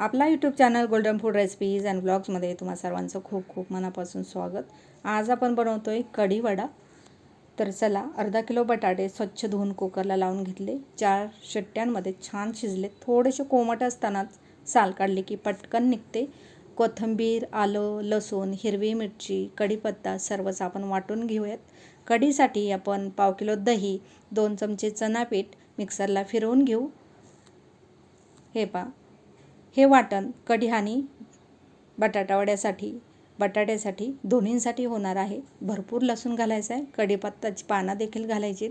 आपला YouTube channel golden food recipes and ब्लॉग्समध्ये तुम्हा सर्वांचं खूप खूप मनापासून स्वागत. आज आपण बनवतो आहे कढीवडा तर चला अर्धा किलो बटाटे स्वच्छ धुवून कुकरला लावून घेतले. चार शिट्ट्यांमध्ये छान शिजले. थोडेसे कोमट असतानाच साल काढले की पटकन निघते. कोथिंबीर आलं लसूण हिरवी मिरची कढीपत्ता सर्वच आपण वाटून घेऊयात. कढीसाठी आपण पाव किलो दही दोन चमचे चणापीठ मिक्सरला फिरवून घेऊ. हे पा हे वाटण कढी आणि बटाटावड्यासाठी बटाट्यासाठी दोन्हींसाठी होणार आहे. भरपूर लसूण घालायचं आहे. कढीपत्ताची पानं देखील घालायची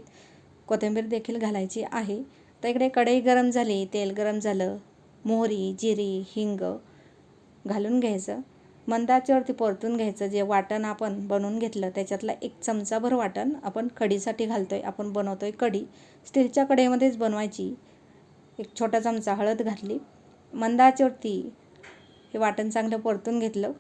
कोथिंबीर देखील घालायची आहे. तर इकडे कढई गरम झाली तेल गरम झालं मोहरी जिरी हिंग घालून घ्यायचं. मंदाच्यावरती परतून घ्यायचं. जे वाटण आपण बनवून घेतलं त्याच्यातला एक चमचाभर वाटण आपण कढीसाठी घालतो आहे आपण बनवतो आहे कढी. स्टीलच्या कढईमध्येच बनवायची. एक छोटा चमचा हळद घातली. मंदाच्यावरती हे वाटण चांगलं परतून घेतलं.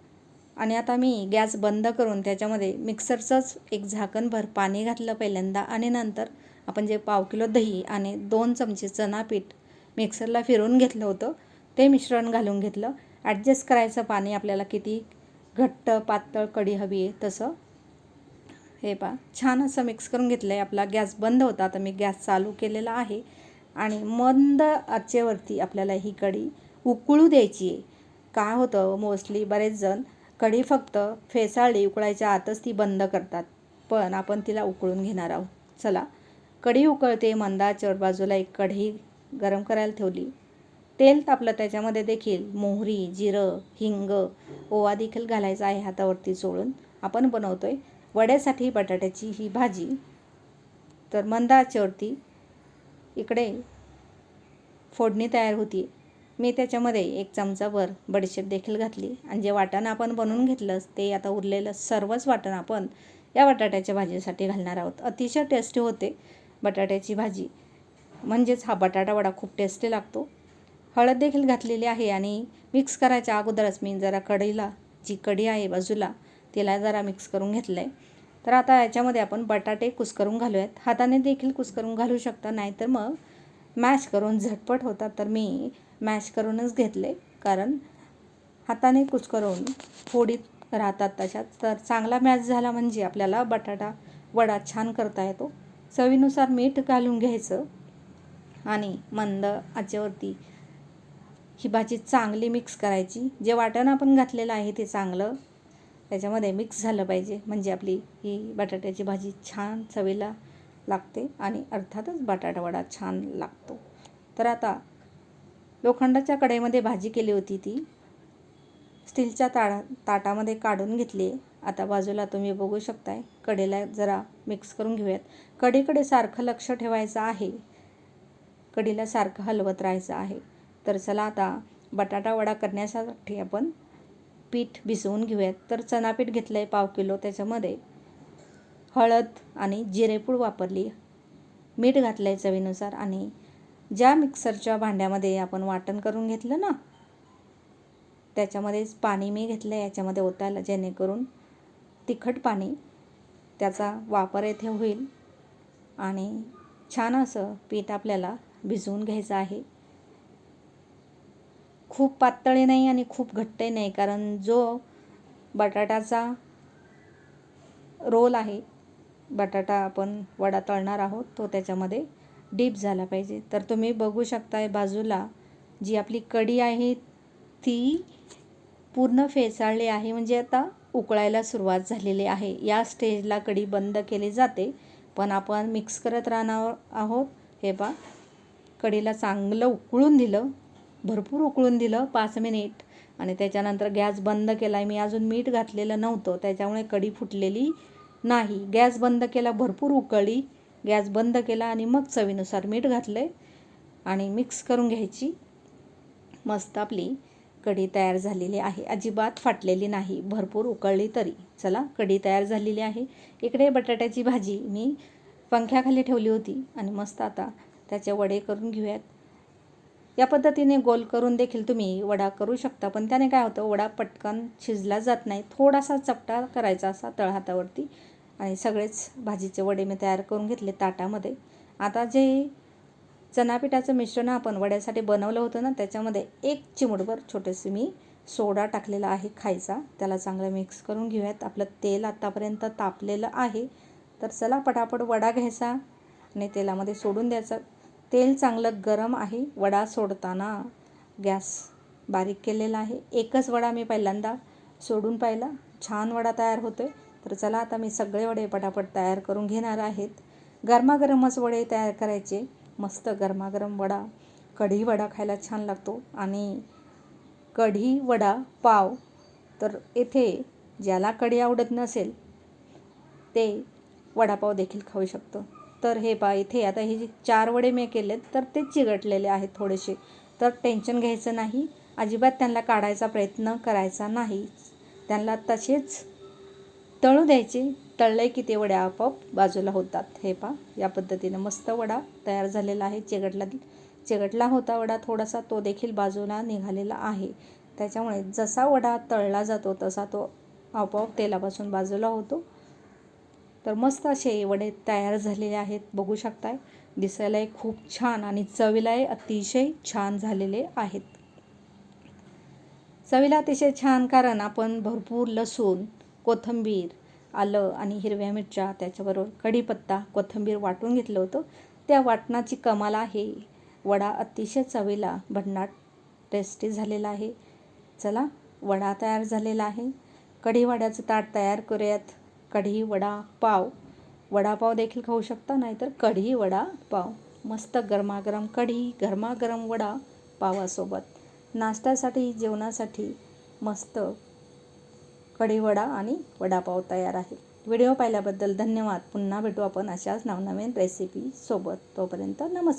आणि आता मी गॅस बंद करून त्याच्यामध्ये मिक्सरचंच एक झाकणभर पाणी घातलं पहिल्यांदा. आणि नंतर आपण जे पाव किलो दही आणि दोन चमचे चणा पीठ मिक्सरला फिरवून घेतलं होतं. ते मिश्रण घालून घेतलं. ॲडजस्ट करायचं पाणी आपल्याला किती घट्ट पातळ कढी हवी आहे तसं. हे पा छान असं मिक्स करून घेतलं आहे आपला गॅस बंद होता. आता मी गॅस चालू केलेला आहे. आणि मंद आचेवरती आपल्याला ही कढी उकळू द्यायची आहे. काय होतं? मोस्टली बरेच जण कढी फक्त फेसाळली उकळायच्या आतच ती बंद करतात. पण आपण तिला उकळून घेणार आहोत. चला कढी उकळते मंदाच्यावर बाजूला एक कढी गरम करायला ठेवली. तेल तापलं त्याच्यामध्ये देखील मोहरी जिरं हिंग ओवा देखील घालायचा आहे हातावरती चोळून. आपण बनवतो आहे वड्यासाठी बटाट्याची ही भाजी. तर मंदाच्यावरती इकडे फोडणी तयार होती. मी त्याच्यामध्ये एक चमचाभर बडीशेप देखील घातली आणि जे वाटण आपण बनवून घेतलं ते आता उरलेलं सर्वच वाटण आपण या बटाट्याच्या भाजीसाठी घालणार आहोत. अतिशय टेस्टी होते बटाट्याची भाजी. म्हणजेच हा बटाटा वडा खूप टेस्टी लागतो. हळद देखील घातलेली आहे आणि मिक्स करायच्या अगोदरच मी जरा कढईला जी कढी आहे बाजूला तिला जरा मिक्स करून घेतलं आहे तर आता याच्यामध्ये आपण बटाटे कुस्करून घालूयात. हाताने देखील कुस्करून घालू शकता नाहीतर मग मॅश करून झटपट होतात तर मी मॅश करूनच घेतले. कारण हाताने कुस्करून फोडीत राहतात तशात. तर चांगला मॅश झाला म्हणजे आपल्याला बटाटा वडा छान करता येतो. चवीनुसार मीठ घालून घ्यायचं आणि मंद आचेवरती ही भाजी चांगली मिक्स करायची. जे वाटण आपण घातलेलं आहे ते चांगलं त्याच्यामध्ये मिक्स झालं पाहिजे. म्हणजे आपली ही बटाट्याची भाजी छान चवीला लागते आणि अर्थातच बटाटावडा छान लागतो. तर आता लोखंडाच्या कढईमध्ये भाजी केली होती ती. स्टीलच्या ताडा ताटामध्ये काढून घेतली. आता बाजूला तुम्ही बघू शकताय. कडेला जरा मिक्स करून घेऊयात. कडीकडे सारखं लक्ष ठेवायचं आहे. कडीला सारखं हलवत राहायचं आहे. तर चला आता बटाटा वडा करण्यासाठी आपण पीठ भिजवून घेऊयात. तर चणा पीठ घेतलं आहे पाव किलो त्याच्यामध्ये. हळद आणि जिरेपूड वापरली. मीठ घातलं आहे चवीनुसार आणि ज्या मिक्सरच्या भांड्यामध्ये आपण वाटण करून घेतलं ना त्याच्यामध्येच पाणी मी घेतलं आहे याच्यामध्ये ओतायला जेणेकरून तिखट पाणी त्याचा वापर येथे होईल आणि छान असं पीठ आपल्याला भिजवून घ्यायचं आहे. खूप पातळी नाही आणि खूप घट्टही नाही कारण जो बटाट्याचा रोल आहे बटाटा आपण वडा तळणार आहोत तो त्याच्यामध्ये डीप झाला पाहिजे. तर तुम्ही बघू शकताय बाजूला जी आपली कढी आहे ती पूर्ण फेसाळली आहे. म्हणजे आता उकळायला सुरुवात झालेली आहे. या स्टेजला कढी बंद केली जाते पण आपण मिक्स करत राहणार आहोत. हे पा कढीला चांगलं उकळून दिलं. भरपूर उकळून दिलं पाच मिनिट. आणि त्याच्यानंतर गॅस बंद केला आहे मी अजून मीठ घातलेलं नव्हतं. त्याच्यामुळे कढी फुटलेली नाही. गॅस बंद केला भरपूर उकळली. गॅस बंद केला आणि मग चवीनुसार मीठ घातलं आणि मिक्स करून घ्यायची. मस्त आपली कढी तयार झालेली आहे. अजिबात फाटलेली नाही. भरपूर उकळली तरी. चला कढी तयार झालेली आहे. इकडे बटाट्याची भाजी मी पंख्याखाली ठेवली होती. आणि मस्त आता त्याचे वडे करून घेऊयात. या पद्धतीने गोल करून देखील तुम्ही वडा करू शकता. पण त्याने काय होतं वडा पटकन शिजला जात नाही. थोडासा चपटा करायचा असा तळहातावरती आणि सगळेच भाजीचे वडे मी तयार करून घेतले ताटामध्ये. आता जे चणापिठाचं मिश्रण आपण वड्यासाठी बनवलं होतं ना त्याच्यामध्ये एक चिमूटभर छोटेसे मी सोडा टाकलेला आहे खायचा. त्याला चांगलं मिक्स करून घेऊयात. आपलं तेल आत्तापर्यंत तापलेलं आहे. तर चला पटापट वडा घ्यायचा आणि तेलामध्ये सोडून द्यायचा. तेल चांगलं गरम आहे वडा सोडताना गॅस बारीक केलेला आहे. एकच वडा मी पहिल्यांदा सोडून पाहिला. छान वडा तयार होतो आहे तर चला आता मी सगळे वडे पटापट तयार करून घेणार आहेत. गरमागरमच वडे तयार करायचे. मस्त गरमागरम वडा. कढी वडा खायला छान लागतो. आणि कढी वडा पाव. तर येथे ज्याला कढी आवडत नसेल ते वडापाव देखील खाऊ शकतो. तर हे पा इथे आता हे जे चार वडे मी केलेत तर ते चिगटलेले आहेत थोडेसे. तर टेन्शन घ्यायचं नाही. अजिबात त्यांना काढायचा प्रयत्न करायचा नाही. त्यांना तसेच तळू द्यायचे. तळले की ते वड्या आपोआप बाजूला होतात. हे पा या पद्धतीनं मस्त वडा तयार झालेला आहे. चिघटला चिघटला होता वडा थोडासा तो देखील बाजूला निघालेला आहे. त्याच्यामुळे जसा वडा तळला जातो तसा तो आपोआप तेलापासून बाजूला होतो. तर मस्त असे वडे तयार झालेले आहेत. बघू शकताय. दिसायलाही खूप छान आणि चवीलाही अतिशय छान झालेले आहेत. चवीला अतिशय छान कारण आपण भरपूर लसूण कोथिंबीर आलं आणि हिरव्या मिरच्या त्याच्याबरोबर कढीपत्ता कोथिंबीर वाटून घेतलं होतं. त्या वाटणाची कमाल आहे. वडा अतिशय चवीला भन्नाट टेस्टी झालेला आहे. चला वडा तयार झालेला आहे. कढीवाड्याचं ताट तयार करूयात. कढी वडा पाव. वडापाव देखील खाऊ शकता नाहीतर कढी वडा पाव. मस्त गरमागरम कढी गरमागरम वडा पावासोबत. नाश्त्यासाठी जेवणासाठी मस्त कढी वडा आणि वडापाव तयार आहे. व्हिडिओ पाहिल्याबद्दल धन्यवाद. पुन्हा भेटू आपण अशाच नवनवीन रेसिपीसोबत तोपर्यंत नमस्कार.